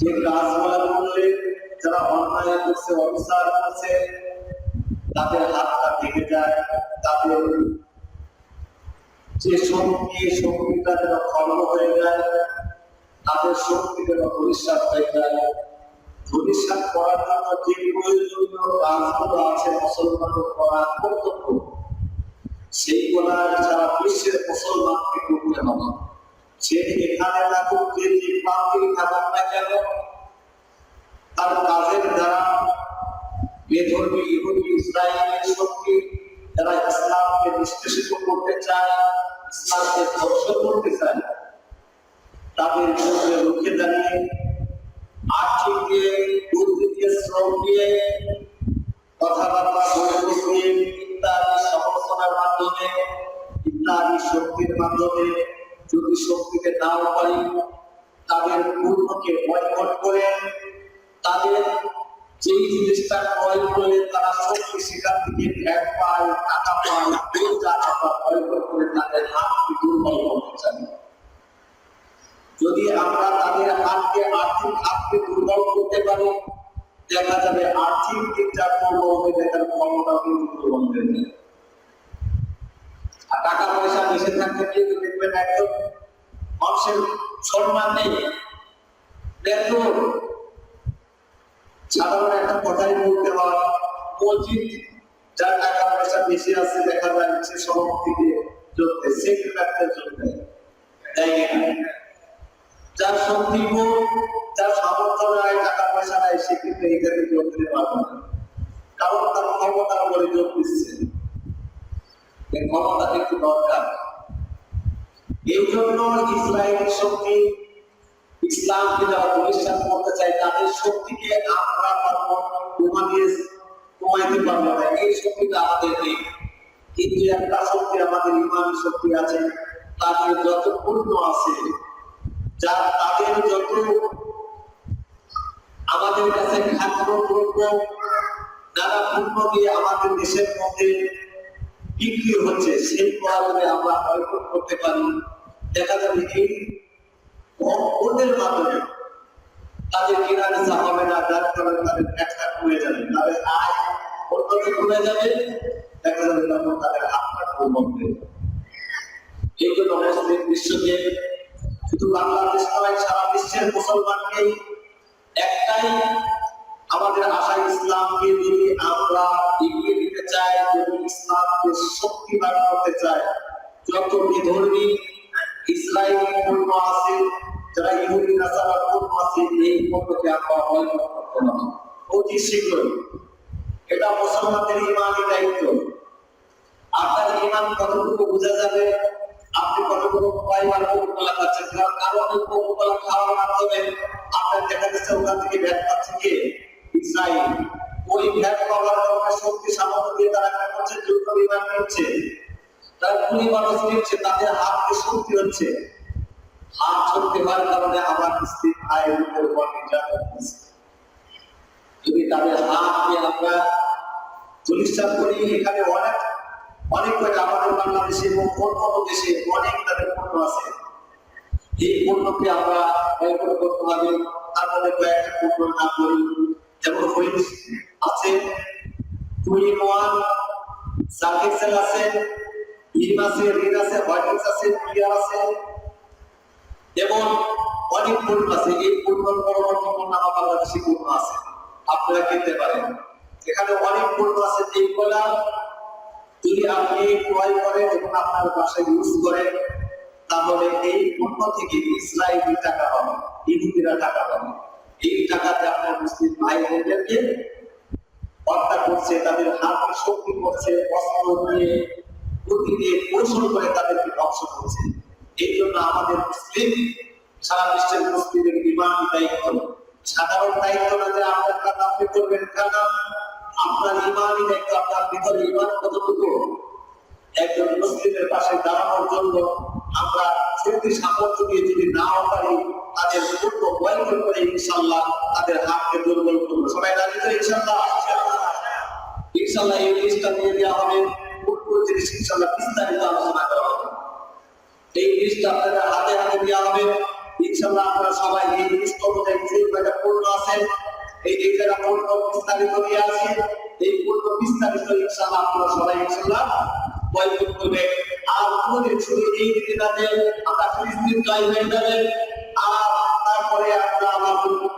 যে কাজগুলো করলে, যারা অন্যায় করছে, অবিচার করছে, তাদের হাতটা ভেঙে যায়, তাদের যে শক্তি শক্তিটা যেন খর্ব হয়ে যায়, তাদের শক্তি যেন পরিষ্কার হয়ে যায়। পরিষ্কার করার জন্য যে প্রয়োজনীয় কাজগুলো আছে মুসলমানের করা কর্তব্য, সেইগুলা সারা বিশ্বের মুসলমানকে করতে হবে। সে এখানে থাকুক যে যে থাকুক না কেন, তার কাজের দ্বারা বেধর্মী ইহুদি ইসরায়েলের শক্তি যারা ইসলামকে নিষ্কাশিত করতে চায়, ইসলামকে ধ্বংস করতে চায়, তাদের বিরুদ্ধে রুখে দাঁড়িয়ে, আর্থিক দিয়ে দিয়ে, শ্রম দিয়ে কথাবার্তা, বৈঠক দিয়ে ইত্যাদি সমালোচনার মাধ্যমে, ইত্যাদি শক্তির মাধ্যমে যদি শক্তিকে নাও পাই তাদের পূর্ণকে বয়কট করে, তাদের যেই জিনিসটা ক্রয় করে তারা শক্তি সেখান থেকে ভ্যাট পায় টাকা পায় ওই টাকা বয়কট করে তাদের হাতকে দুর্বল করতে চাই যদি আমরা তাদের হাতকে আর্থিক হাতকে দুর্বল করতে পারি, দেখা যাবে আর্থিক দিকটা দুর্বল হয়ে তার ক্ষমতা কিন্তু দুর্বল হয়ে যায় আর টাকা পয়সা বেশি থাকতে কিন্তু দেখবেন একজন মানুষের সম্মান নেই। বেতন সাধারণ একটা কথাই বলতে হয়, মসজিদ যার টাকা পয়সা বেশি আছে, দেখা যায় সে সভাপতিকে দেয় সেক্রেটারিতে দেয় যার শক্তি যার সামর্থ্য নাই টাকা পয়সা নাই, সে কিন্তু এখানে দিতে পারবে না। কারণ তার ক্ষমতার উপরে যোগ দিচ্ছে। এই ক্ষমতা কিন্তু দরকার। এই জন্য ইসরায়েলি শক্তি, ইসলামকে যারা প্রতিষ্ঠা করতে চায়, তাদের শক্তিকে আমরা পারব তোমাদের কমাইতে পারব না। এই শক্তিটা আমাদের নেই কিন্তু একটা শক্তি, আমাদের ইমানি শক্তি আছে তাদের যত পূর্ণ আছে, যা তাদের যত আমাদের কাছে খাদ্য দ্রব্য নানা পণ্য দিয়ে আমাদের দেশের মধ্যে বিক্রি হচ্ছে, সেই প্রয়োজনে আমরা বয়কট করতে পারি। দেখা যাবে এই অন্যের মাধ্যমে তাদের কেনা বেচা হবে না, যার কারণে তাদের ব্যবসা কমে যাবে, তাদের আয় উন্নতি কমে যাবে। দেখা যাবে তখন তাদের দুর্বল হয়ে এই জন্য মুসলিম বিশ্বকে শুধু বাংলাদেশ নয়, সারা বিশ্বের মুসলমানকে একটাই আমাদের আশা ইসলামকে যদি আমরা ইসলামকে শক্তিবান করতে চাই যত বিধর্মী ইসরায়েলি পণ্য আছে, যারা ইহুদি নাসারা পণ্য আছে, এই আমরা অতি শীঘ্রই। এটা মুসলমানদের ইমানি দায়িত্ব। আপনার ইমান কতটুকু বোঝা যাবে? আপনি কতটুকু কয়বার কোকোকোলা খাচ্ছেন কারণ কোকোকোলা খাওয়ার মাধ্যমে আপনার দেখা যাচ্ছে ওখান থেকে কে? ইসরায়েল ওই শক্তি সামর্থ্য তারা কি করছে যুদ্ধ বিমান করছে তার কুড়ি মানুষ নিচ্ছে, তাদের হাতকে শক্তি হচ্ছে। হাত শক্তি হওয়ার কারণে আমার স্ত্রী আয়ের উপর নির্যাতন হচ্ছে। যদি তাদের হাত দিয়ে আমরা প্রতিষ্ঠা করি, এখানে অনেক অনেক কয়টা আমাদের বাংলাদেশে এবং অন্য দেশে অনেক তাদের পণ্য আছে। এই পণ্যকে আমরা বয়কট করতে হবে। তার মধ্যে কয়েকটা পণ্য না করি যেমন হুইলস আছে টু ইন ওয়ান আছে লিম আছে, রিন আছে হোয়াইটস আছে আছে, এবং অনেক পণ্য আছে। এই পণ্যর পরবর্তী বাংলাদেশি আছে। আপনারা কিনতে পারেন। এখানে অনেক পণ্য আছে যদি আপনি ক্রয় করেন এবং আপনার বাসায় ইউজ করেন, তাহলে এই পণ্য থেকে ইসরায়েলি টাকা পাবে ইহুদিরা টাকা পাবে এই টাকাতে আপনার মুসলিম ভাই বোনদেরকে হত্যা করছে, তাদের হাতকে শক্তি করছে অস্ত্র দিয়ে বুদ্ধি দিয়ে কৌশল করে তাদেরকে ধ্বংস করছে। এই জন্য আমাদের মুসলিম, সারা বিশ্বের মুসলিমের বিমান দায়িত্ব। সাধারণ দায়িত্ব না যে আপনার কাজ আপনি করবেন কেন আপনার ইমানই দায়িত্ব, আপনার ভিতরে ইমান কতটুকু? একজন মুসলিমের পাশে দাঁড়ানোর জন্য আমরা শক্তি সামর্থ্য দিয়ে যদি নাও পারি, তাদের পূর্ণ বয়কট করে ইনশাল্লাহ তাদের হাতকে দুর্বল করব। সবাই তো ইনশাল্লাহ? ইনশাল্লাহ এই লিস্টটা দিয়ে দেওয়া হবে। পূর্ণ জিনিস ইনশাল্লাহ বিস্তারিত আলোচনা করা হবে। এই লিস্ট আপনাদের হাতে হাতে দেওয়া হবে। ইনশাল্লাহ আপনারা সবাই এই লিস্ট অনুযায়ী যে কয়টা আছেন এই এই যারা পূর্ণ বিস্তারিত দিয়ে আছে এই পূর্ণ বিস্তারিত ইনশাআল্লাহ আপনারা সবাই ইনশাআল্লাহ বয়কট করবে। আর কোনদিন শুধু এই দিনাতে আমরা ফিলিস্তিন জয় হয়ে যাবে। আর তারপরে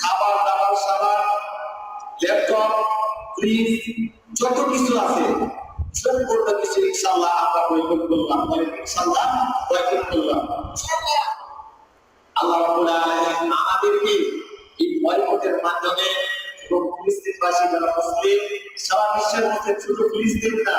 খাবার, দাবার সাবার ল্যাপটপ যত কিছু আছে, সম্পূর্ণ আমরা বৈঠক করলাম বৈঠক করলাম আল্লাহ রাব্বুল আলামিন আমাদেরকে এই বয়কটের মাধ্যমে এবং ফিলিস্তিনবাসী যারা মুসলিম, সারা বিশ্বের মধ্যে শুধু ফিলিস্তিন না